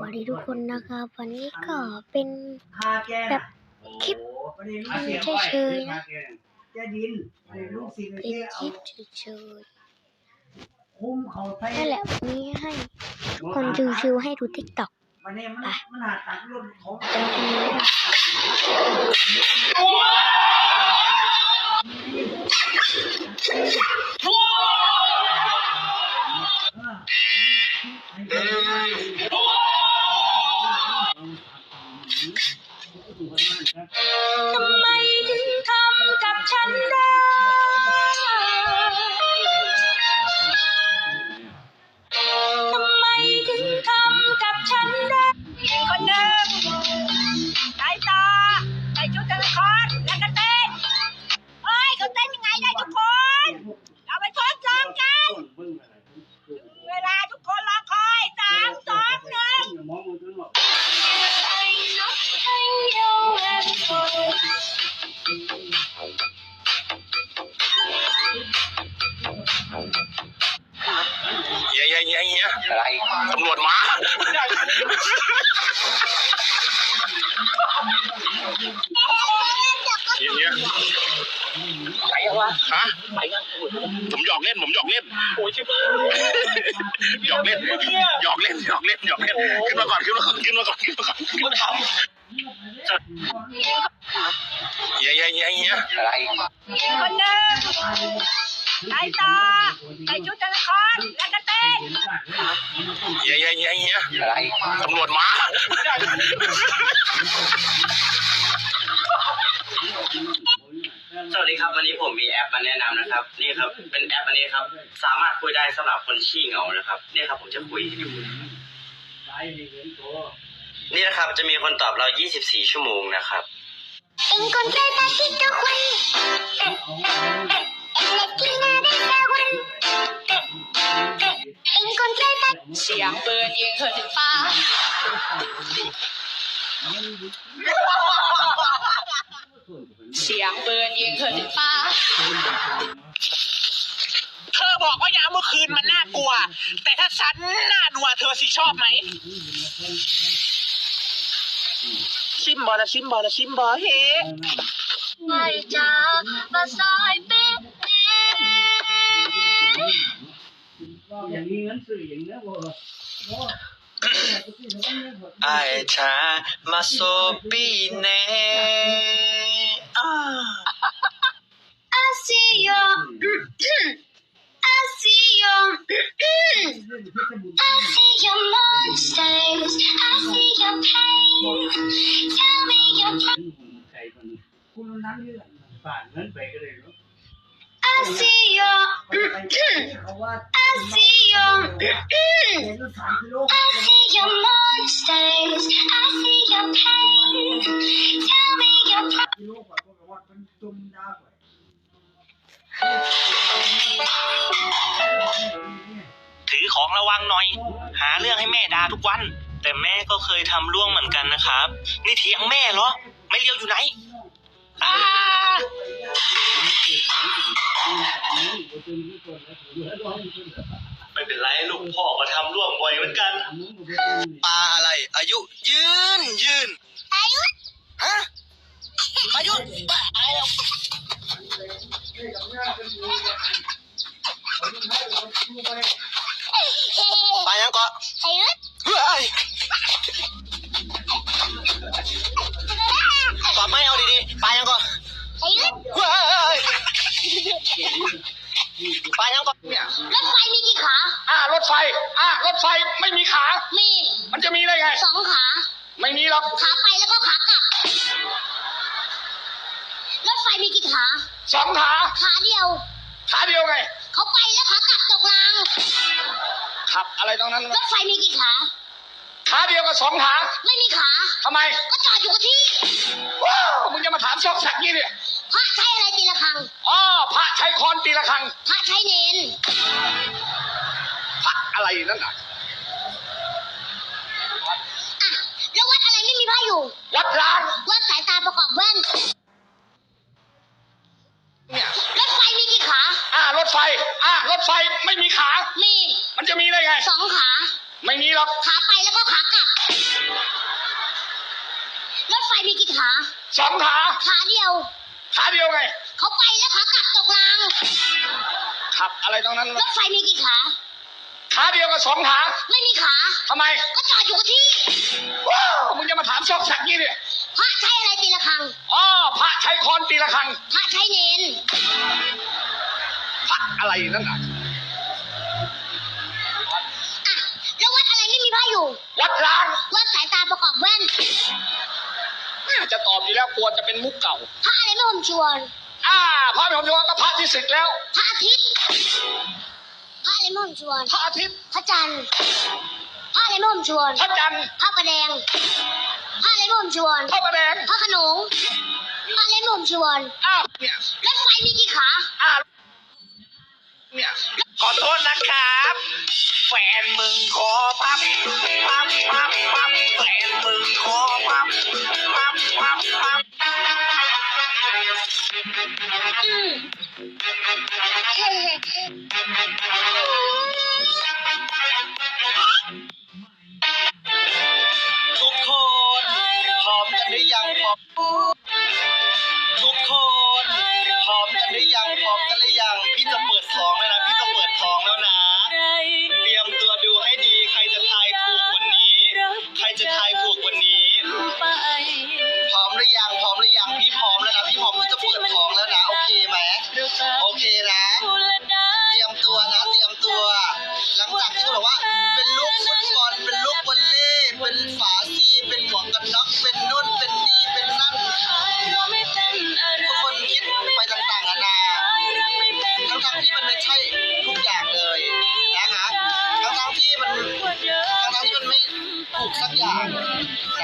วัสดีทุกคนนะครับวันนี้ก็เป็นพาแกแบบคลิปประเด็นลูกศิษย์เฉยๆนะแกดินประเด็นลูกศิษย์เป็นที่คเอาลิปเฉยคุมเขาไปๆนั่นแหละวันนี้ให้ทุกคนชิวๆให้ดูทิกตอกมันเนี่ยมันมันหาตัดรุ่นของแต่วันนี้ เฮียเฮียเฮียเฮียอะไรตำรวจมาเฮียเฮียไปยังวะฮะไปยังผมหยอกเล่นผมหยอกเล่นโอ้ยชิบหยอกเล่นหยอกเล่นหยอกเล่นหยอกเล่นขึ้นมาก่อนขึ้นมาก่อนขึ้นมาก่อนขึ้นมาก่อนขึ้นมาก่อนเฮียเฮียเฮียเฮียอะไรคนหนึ่ง สายตาใส่ชุดธนาคารแล้วก็เต้นเฮียเฮียเฮียเฮียอะไรตำรวจมาสวัสดีครับวันนี้ผมมีแอปมาแนะนำนะครับนี่ครับเป็นแอปอันนี้ครับ สามารถคุยได้สำหรับคนขี้เหงานะครับนี่ครับผมจะคุยให้ดูนี่นะครับจะมีคนตอบเรา 24 ชั่วโมงนะครับ Encontré el patito Juan en la esquina de Zaguán. Encontré el patito เสียงปืนยิงขึ้นฟ้าเสียงปืนยิงขึ้นฟ้า เธอบอกว่ายามเมื่อคืนมันน่ากลัว แต่ถ้าฉันน่าหนัวเธอสิชอบไหม ซิมบอละซิมบอละซิมบอเฮไม่จ้ามาซอยเป๊ อย่างนี้งั้นสื่ออย่างนี้ว่าไอชามาโซปีเนอ่า I see you I see you I see your monsters I see your pain Tell me your ไก่คนคุณนั้นเรื่องป่านนั้นไปก็เลยเนาะ I see you เขาว่า I see you เห็นรถสามกิโล I see your monsters. I see your pain. Tell me your กิโลกว่าก็ว่าเป็นตุ่มดาวไปถือของระวังหน่อย หาเรื่องให้แม่ด่าทุกวัน แต่แม่ก็เคยทำล่วงเหมือนกันนะครับ นี่เถียงแม่เหรอ ไม่เลี้ยวอยู่ไหนอ้า ไม่เป็นไรลูกพ่อก็ทำล่วงบ่อยเหมือนกัน ปลาอะไร อายุยืนยืน อายุ ฮะ อายุปลาอะไรแล้วปลายังเกาะเฮ้ย ขับอะไรตรงนั้นรถไฟมีกี่ขา ขาเดียวกับสองขาไม่มีขา ทำไมก็จอดอยู่กับที่ ว้าวมึงจะมาถามซอกแซกนี่เนี่ยพระใช้อะไรตีละครัง อ๋อพระใช้ค้อนตีละครังพระใช้เนน พระอะไรนั่นน่ะอะ แล้ววัดอะไรไม่มีพระอยู่ วัดล้าง วัด ไม่มีหรอกขาไปแล้วก็ขากลับ รถไฟมีกี่ขา สองขา ขาเดียว ขาเดียวไง เขาไปแล้วขากลับตกราง ขับอะไรตรงนั้น รถไฟมีกี่ขา ขาเดียวกับสองขา ไม่มีขา ทำไม ก็จอดอยู่กัที่ ว้าว มึงจะมาถามชอบสักยี่เนี่ยพระใช้อะไรตีละครังอ๋อพระใช้คอนตีละครัง พระใช้เนนพระอะไรนั่นอะ อะไรไม่มีพระอยู่วัดล้างวัดสายตาประกอบแว่นแม่จะตอบอยู่แล้วกลัวจะเป็นมุกเก่า พระอะไรไม่ห่มชวน อ่าพระผมยก็พระที่ศึกแล้ว พระอาทิตย์ พระอะไรไม่ห่มชวน พระอาทิตย์ พระจันทร์ พระอะไรไม่ห่มชวน พระจันทร์ พระประแดง พระอะไรไม่ห่มชวน พระประแดง พระโขนงพระอะไรไม่ห่มชวน อ้าวเนี่ยรถไฟมีกี่ขาอ้าวเนี่ยข อโทษนะครับ แฟนมึงขอพับพับพับพับแฟนมึงขอพับพับพับพับทุกคนพร้อมกันหรือยังพร้อมทุกคนพร้อมกันหรือยังพร้อมกันหรือยังพี่จะเปิด เคนะ เตรียมตัวนะ เตรียมตัว หลังจากที่เขาบอกว่า เป็นลูกฟุตบอล เป็นลูกวอลเล่ เป็นฝาซี เป็นหมวกกันน็อก เป็นนู่น เป็นนี่ เป็นนั่น ทุกคนคิดไปต่างๆนานาทั้งๆที่มันไม่ใช่ทุกอย่างเลยนะคะ ทั้งๆที่มัน ทั้งๆที่มันไม่ถูกสักอย่างนะ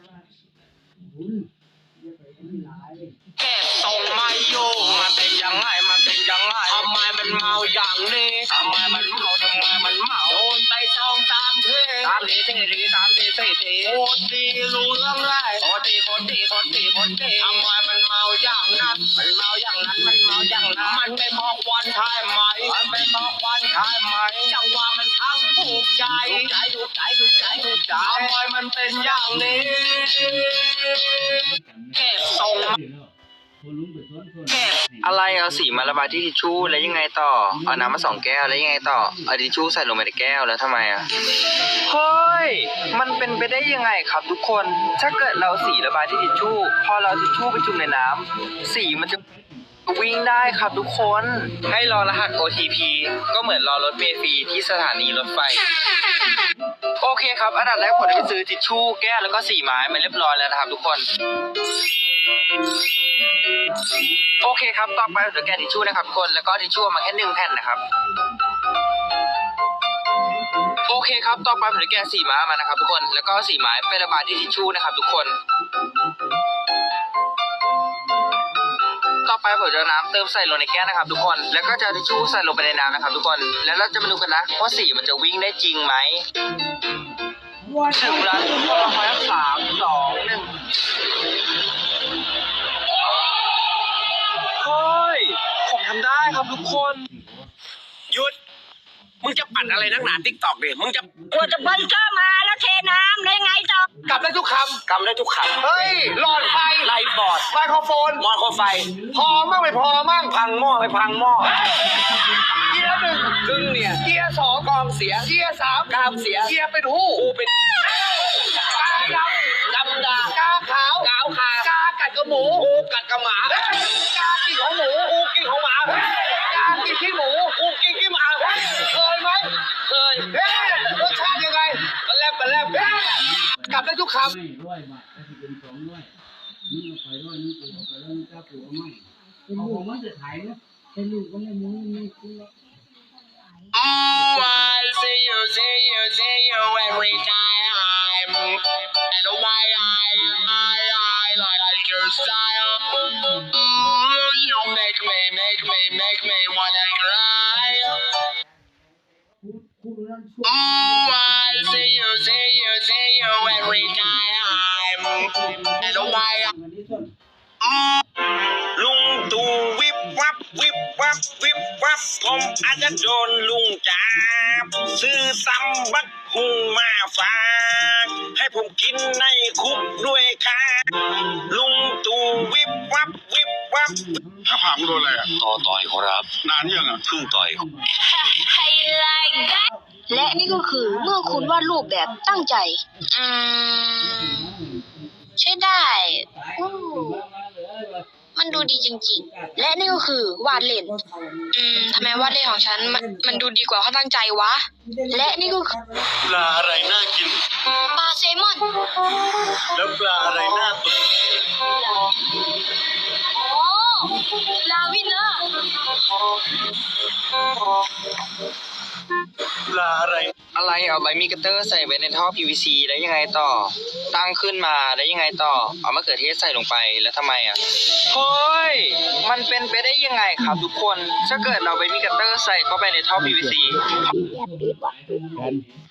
แค่ส่งมาโยมาเป็นยังไงมาเป็นยังไงทำไมมันเมาอย่างนี้ทำไมมันเมาทำไมมันเมาโดนไปสองตามเทตามเทีสี่ทีสามเทีสี่ทีโคตรดีรู้เรื่องไรโคตรดีโคตรดีโคตรดีโคตรดีทำไมมันเมาอย่างนั้น มันเมาอย่างนั้นมันเมาอย่างนั้นมันไม่มองวันทายไหมมันไม่มองวันทายไหมจังหวะ ถูกใจถูกใจถูกใจถูกใจถูกใจทำไมมันเป็นอย่างนี้เก็บทรงเก็บอะไรเอาสีมาระบายที่ทิชชู่แล้วยังไงต่อเอาน้ำมาสองแก้วแล้วยังไงต่อเอาทิชชู่ใส่ลงไปในแก้วแล้วทำไมอะเฮ้ยมันเป็นไปได้ยังไงครับทุกคน ถ้าเกิดเราสีระบายที่ทิชชู่ พอเราทิชชู่ไปจุ่มในน้ำสีมันจะ วิ่งได้ครับทุกคน ให้รอรหัส OTP ก็เหมือนรอรถเมล์ฟรีที่สถานีรถไฟ โอเคครับอันดับแรกผมได้ไปซื้อทิชชู่แก้วแล้วก็สีไม้มาเรียบร้อยแล้วนะครับทุกคน โอเคครับต่อไปเราจะแกะทิชชู่นะครับทุกคนแล้วก็ทิชชู่มาแค่หนึ่งแผ่นนะครับ โอเคครับต่อไปผมจะแกะสีไม้มานะครับทุกคน แล้วก็สีไม้ไประบายที่ทิชชู่นะครับทุกคน ต่อไปผมจะเอาน้ำเติมใส่ลงในแก้วนะครับทุกคน แล้วก็จะเอาทิชชู่ใส่ลงไปในน้ำนะครับทุกคน แล้วเราจะมาดูกันนะว่าสีมันจะวิ่งได้จริงไหมถึงเวลาทุกคนเราคอยสามสองหนึ่งเฮ้ยผมทำได้ครับทุกคน หยุด มึงจะปั่นอะไรนักหนาติ๊กตอกดิ มึงจะ กลัวจะเบิ้ลเกอร์มาแล้วเทน้ำแล้งไงต่อก ทุกคำกำได้ทุกคำเฮ้ย หลอดไฟไลฟ์บอร์ดไมโครโฟน มอโครไฟ พอมั่งไม่พอมั่งพังหม้อไปพังหม้อเกียร์หนึ่งครึ่งเนี่ยเกียร์สองกองเสียเกียร์สามกามเสียเกียร์เป็นหู้กูเป็นกาดดำดาำกาขาวกาวขากากัดกับหมูกูกัดกับหมา กา ได้ทุกค ไม่ร้อยบาทก็จะเป็นสองร้อยมึงเอาไปร้อยนึงกูเอาไปร้อยนึงเจ้าปู่เอาไม่เอาของมันจะถ่ายเนาะเป็นลูกก็ไม่มึงไม่กูหรอก Oh, I see you, see you, see you every time. And oh my, I, I, I like your style. Mm, you make me, make me, make me wanna cry. กูรู้นั่นช่วย Oh, I see you, see you, see you every time. And oh my, วันนี้ต้นลุงตู่วิบวับวิบวับวิบวับผมอาจจะโดนลุงจับซื้อซ้ำบักหุงมาฝากให้ผมกินในคุกด้วยครับลุงตู่วิบวับวิบวับถ้าผามโดนอะไรอะต่อต่อยครับ นานยังอะเพิ่งต่อย และนี่ก็คือเมื่อคุณวาดรูปแบบตั้งใจอืมใช่ได้อู้มันดูดีจริง ๆ และนี่ก็คือวาดเล่น อืมทำไมวาดเล่นของฉันมันมันดูดีกว่าเขาตั้งใจวะ และนี่ก็คือปลาอะไรน่ากิน ปลาแซลมอน แล้วปลาอะไรน่าตกอ๋อลาวินเนอร์ ปลาอะไรำอะไรเอาใบมีดคัตเตอร์ใส่ไว้ในท่อ PVC แล้วยังไงต่อ ตั้งขึ้นมาแล้วยังไงต่อ เอามะเขือเทศใส่ลงไปแล้วทำไมอะเฮ้ยมันเป็นไปได้ยังไงครับทุกคน ถ้าเกิดเราใบมีดคัตเตอร์ใส่เข้าไปในท่อ PVC